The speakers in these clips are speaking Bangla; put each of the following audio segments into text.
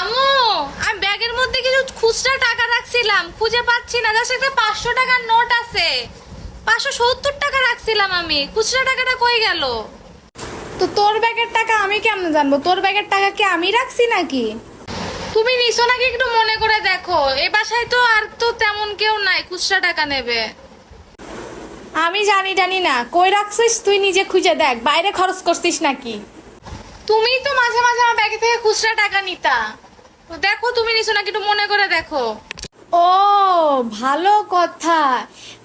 আমু আমি ব্যাগের মধ্যে কিছু খুচরা টাকা রাখছিলাম। খুঁজে পাচ্ছি না জাস্ট একটা পাঁচশো টাকার নোট আছে। পাঁচশো সত্তর টাকা রাখছিলাম আমি। খুচরা টাকাটা কই গেল? তো তোর ব্যাগের টাকা আমি কেমন জানব? তোর ব্যাগের টাকা কি আমি রাখছি নাকি? তুমি নিছো নাকি একটু মনে করে দেখো। এ বাসায় তো আর তো তেমন কেউ নাই খুচরা টাকা নেবে। আমি জানি জানি না। কই রাখছিস? তুই নিজে খুঁজে দেখ। বাইরে খরচ করছিস নাকি? তুমি তো মাঝে মাঝে আমার ব্যাগে থেকে খুচরা টাকা নিতা। তো দেখো তুমি নিছো নাকি একটু মনে করে দেখো। ও ভালো কথা।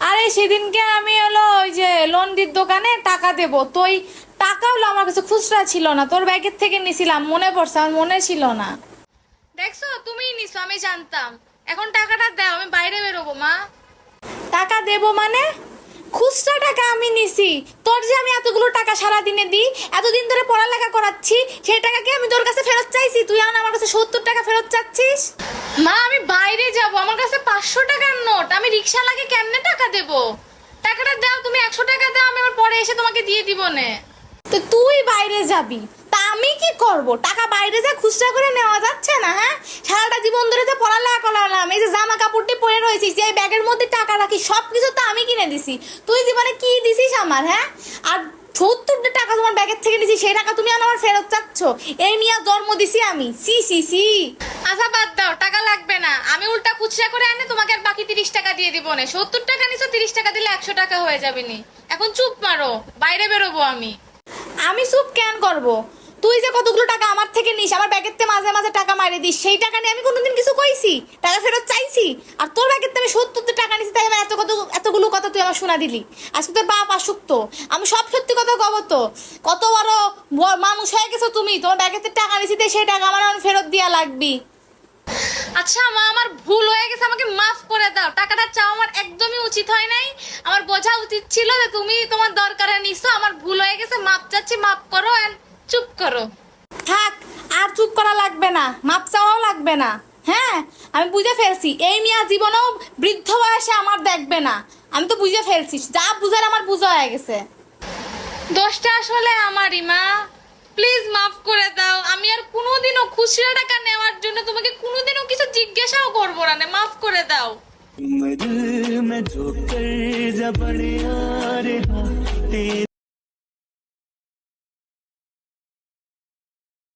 আরে সেদিনকে আমি হলো ওই যে লন্ডির দোকানে টাকা দেব। তুই টাকা হলো আমার কাছে খুচরা ছিল না। তোর ব্যাগের থেকে নিছিলাম মনে পড়ছে আমার মনে ছিল না। দেখছ তুমিই নিছো আমি জানতাম। এখন টাকাটা দাও আমি বাইরে বেরোবো মা। টাকা দেব মানে? খুচরা টাকা আমি নিছি। তোর যে আমি এতগুলো টাকা সারা দিনে দিই এতদিন ধরে পড়ালেখা করাচ্ছি সেই টাকা কি আমি তোর কাছে ফেরত চাইছি। তুই এখন আমার কাছে সত্তর টাকা ফেরত চাচ্ছিস? মা আমি বাইরে যাব। আমার কাছে পাঁচশো টাকার নোট। আমি রিক্সা লাগে কেমনে টাকা দেব? টাকাটা দাও তুমি একশো টাকা দাও আমি আমার পরে এসে তোমাকে দিয়ে দিব নে। তো তুই বাইরে যাবি। কি করব? টাকা বাইরে যা খুচরা করে নেওয়া যাচ্ছে না হ্যাঁ? সারাটা জীবন ধরে যে পড়ালেখা করালাম এই যে জামা কাপড়টি পরে রয়েছিস যে এই ব্যাগের মধ্যে টাকা রাখি সব কিছু তো আমি কিনে দিছি। তুই জীবনে কি দিছিস আমার হ্যাঁ? আর সত্তর টাকা তোমার ব্যাগের থেকে নিছি সেই টাকা তুমি আমার ফেরত চাচ্ছ? এই নিয়ে জন্ম দিছি আমি। সি সি সি আচ্ছা বাদ দাও টাকা লাগবে না। আমি উল্টা খুচরা করে আনে তোমাকে আর বাকি তিরিশ টাকা দিয়ে দিব না। সত্তর টাকা নিছো তিরিশ টাকা দিলে একশো টাকা হয়ে যাবে নি। এখন চুপ মারো বাইরে বেরোবো আমি। আমি চুপ কেন করব? তুই যে কতগুলো টাকা আমার থেকে নিস, আমার ব্যাগের থেকে মাঝে মাঝে টাকা মারি দিস, সেই টাকা নিয়ে আমি কোনোদিন কিছু কইছি? টাকা ফেরত চাইছি? আর তোর ব্যাগের থেকে আমি সত্তর টাকা নিছি, তাই আমার এত কত এতগুলো কথা তুই আমার শোনা দিলি। আজকে তোর বাপ আসুক্ত। আমি সব সত্যি কথা কব তো। কত বড় মানুষ হয়ে গেছো তুমি। তোমার ব্যাগের থেকে টাকা নিছি, তাই সেই টাকা আমার এখন ফেরত দিয়া লাগবি। আচ্ছা মা, আমার ভুল হয়ে গেছে, আমাকে মাফ করে দাও। টাকাটা চাও আমার একদমই উচিত হয় নাই। আমার বোঝা উচিত ছিল যে তুমি তোমার দরকারে নিছো, আমার ভুল হয়ে গেছে, মাপ চাচ্ছি, মাপ করো চুপ করো। থাক আর চুপ করা লাগবে না মাপ চাওয়াও লাগবে না। হ্যাঁ আমি বুঝে ফেলছি এই মিয়া জীবনেও বৃদ্ধ বয়সে আমার দেখবে না। আমি তো বুঝে ফেলছি যা বুঝার আমার বুঝা হয়ে গেছে। দোষটা আসলে আমারই মা। প্লিজ মাফ করে দাও আমি আর কোনোদিনও খুচরা টাকা নেওয়ার জন্য তোমাকে কোনোদিনও কিছু জিজ্ঞাসাও করব না মাফ করে দাও।